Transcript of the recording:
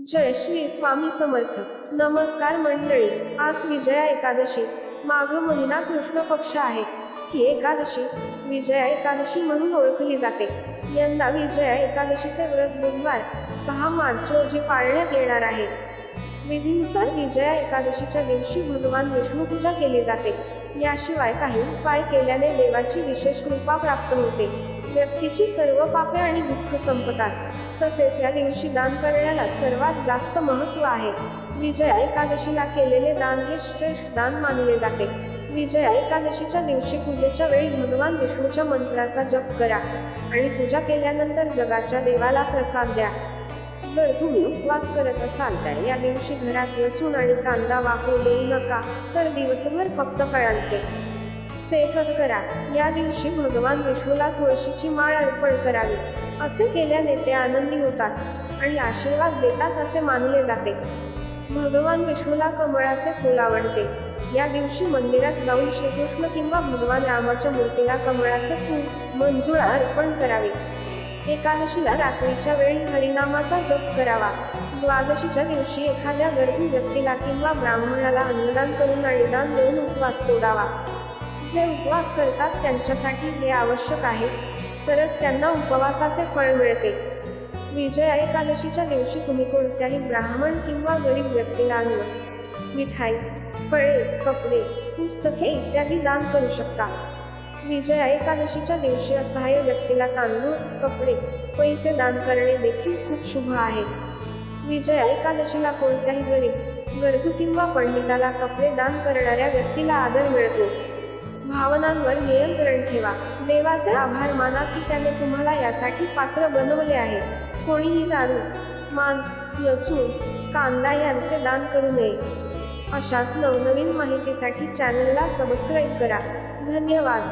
जय श्री स्वामी समर्थ. नमस्कार मंडळी. आज विजया एकादशी. माघ महिना कृष्ण पक्ष आहे. ही एकादशी विजया एकादशी म्हणून ओळखली जाते. यंदा विजया एकादशीचे व्रत बुधवार सहा मार्च रोजी पाळण्यात येणार आहे. विधीनुसार विजया एकादशीच्या दिवशी भगवान विष्णू पूजा केली जाते. याशिवाय काही उपाय केल्याने देवाची विशेष कृपा प्राप्त होते. व्यक्तीची सर्व पापे आणि दुःख संपतात. तसेच या दिवशी दान करण्याला सर्वात जास्त महत्त्व आहे. विजया एकादशीला केलेले दान हे श्रेष्ठ दान मानले जाते. विजया एकादशीच्या दिवशी पूजेच्या वेळी भगवान विष्णूच्या मंत्राचा जप करा आणि पूजा केल्यानंतर जगाच्या देवाला प्रसाद द्या. जर तुम्ही उपवास करत असाल तर या दिवशी घरात लसूण आणि कांदा वापरू देऊ नका. तर दिवसभर फक्त फळांचे. सेवन करा. या दिवशी भगवान विष्णूला तुळशीची माळ अर्पण करावी. असे केल्याने ते आनंदी होतात आणि आशीर्वाद देतात असे मानले जाते. भगवान विष्णूला कमळाचे फूल आवडते. या दिवशी मंदिरात जाऊन श्रीकृष्ण किंवा भगवान रामाच्या मूर्तीला कमळाचे फूल मंजुळा अर्पण करावे. एकादशीला रात्रीच्या वेळी हरिनामाचा जप करावा. द्वादशीच्या दिवशी एखाद्या गरजू व्यक्तीला किंवा ब्राह्मणाला अन्नदान करून आणि दान देऊन उपवास सोडावा. जे उपवास करतात त्यांच्यासाठी हे आवश्यक आहे. तरच त्यांना उपवासाचे फळ मिळते. विजया एकादशीच्या दिवशी तुम्ही कोणत्याही ब्राह्मण किंवा गरीब व्यक्तीला अन्न मिठाई फळे कपडे पुस्तके इत्यादी दान करू शकता. विजया एकादशीच्या दिवशी असहाय्य व्यक्तीला तांदूळ कपडे पैसे दान करणे देखील खूप शुभ आहे. विजया एकादशीला कोणत्याही गरीब गरजू किंवा पंडिताला कपडे दान करणाऱ्या व्यक्तीला आदर मिळतो. भावनांवर नियंत्रण ठेवा. देवाचे आभार माना की त्याने तुम्हाला यासाठी पात्र बनवले आहे. कोणीही दारू मांस लसूण कांदा यांचे दान करू नये. अशाच नवनवीन माहितीसाठी चॅनलला सबस्क्राईब करा. धन्यवाद.